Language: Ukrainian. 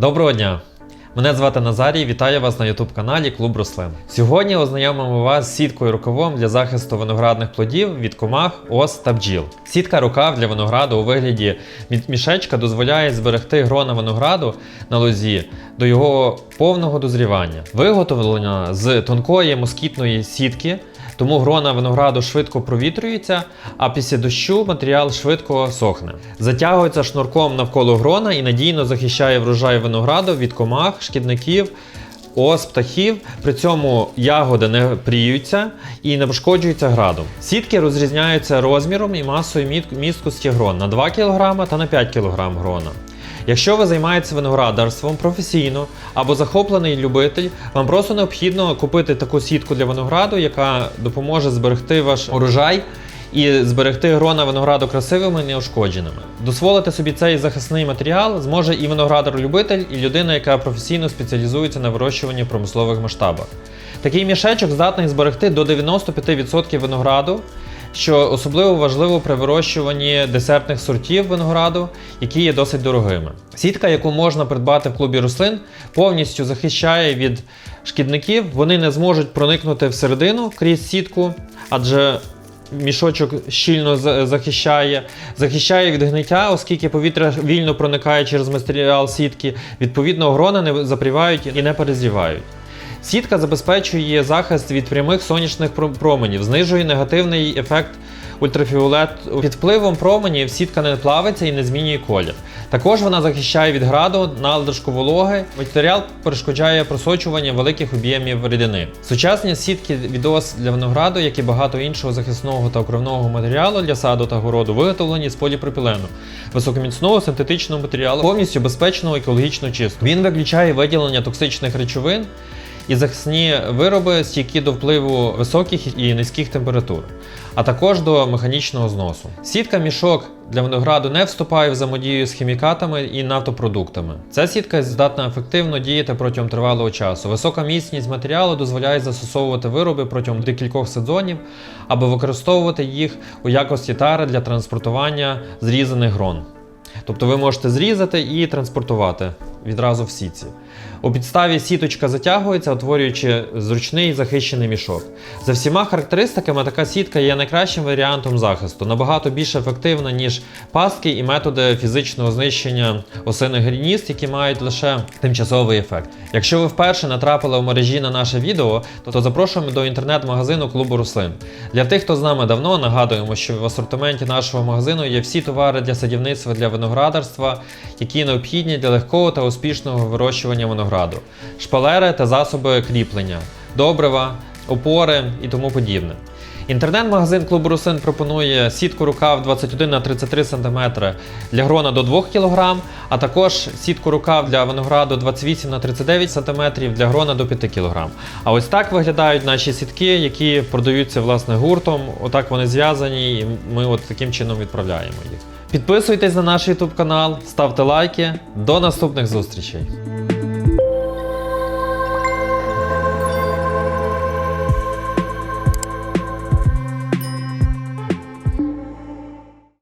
Доброго дня! Мене звати Назарій, вітаю вас на youtube каналі Клуб Рослин. Сьогодні ознайомимо вас з сіткою рукавом для захисту виноградних плодів від комах, ос та бджіл. Сітка рукав для винограду у вигляді мі- мішечка дозволяє зберегти грона винограду на лозі до його повного дозрівання. Виготовлена з тонкої москітної сітки. Тому грона винограду швидко провітрюється, а після дощу матеріал швидко сохне. Затягується шнурком навколо грона і надійно захищає врожай винограду від комах, шкідників, ос, птахів. При цьому ягоди не пріються і не пошкоджуються градом. Сітки розрізняються розміром і масою місткості грон на 2 кг та на 5 кг грона. Якщо ви займаєтеся виноградарством професійно або захоплений любитель, вам просто необхідно купити таку сітку для винограду, яка допоможе зберегти ваш урожай і зберегти грона винограду красивими і неушкодженими. Дозволити собі цей захисний матеріал зможе і виноградар-любитель, і людина, яка професійно спеціалізується на вирощуванні в промислових масштабах. Такий мішечок здатний зберегти до 95% винограду, що особливо важливо при вирощуванні десертних сортів винограду, які є досить дорогими. Сітка, яку можна придбати в клубі рослин, повністю захищає від шкідників. Вони не зможуть проникнути всередину крізь сітку, адже мішочок щільно за- захищає, захищає від гниття, оскільки повітря вільно проникає через матеріал сітки. Відповідно, грона не запрівають і не перезрівають. Сітка забезпечує захист від прямих сонячних променів, знижує негативний ефект ультрафіолет. Під впливом променів сітка не плавиться і не змінює колір. Також вона захищає від граду, надлишку вологи. Матеріал перешкоджає просочування великих об'ємів рідини. Сучасні сітки відос для винограду, як і багато іншого захисного та окровного матеріалу для саду та городу, виготовлені з поліпропілену, високоміцного синтетичного матеріалу, повністю безпечного екологічно чистого. Він виключає виділення токсичних речовин і захисні вироби стійкі до впливу високих і низьких температур, а також до механічного зносу. Сітка мішок для винограду не вступає в взаємодію з хімікатами і нафтопродуктами. Ця сітка здатна ефективно діяти протягом тривалого часу. Висока міцність матеріалу дозволяє застосовувати вироби протягом декількох сезонів або використовувати їх у якості тари для транспортування зрізаних грон. Тобто ви можете зрізати і транспортувати відразу в сітці. У підставі сіточка затягується, утворюючи зручний захищений мішок. За всіма характеристиками, така сітка є найкращим варіантом захисту, набагато більш ефективна, ніж пастки і методи фізичного знищення осиних гнізд, які мають лише тимчасовий ефект. Якщо ви вперше натрапили в мережі на наше відео, то запрошуємо до інтернет-магазину клубу рослин. Для тих, хто з нами давно, нагадуємо, що в асортименті нашого магазину є всі товари для садівництва для виноградарства, які необхідні для легкого та успішного вирощування винограду, шпалери та засоби кріплення, добрива, опори і тому подібне. Інтернет-магазин клубу Русин пропонує сітку рукав 21 на 33 см для грона до 2 кг, а також сітку рукав для винограду 28 на 39 см для грона до 5 кг. А ось так виглядають наші сітки, які продаються власне гуртом. Отак вони зв'язані, і ми от таким чином відправляємо їх. Підписуйтесь на наш YouTube канал, ставте лайки. До наступних зустрічей!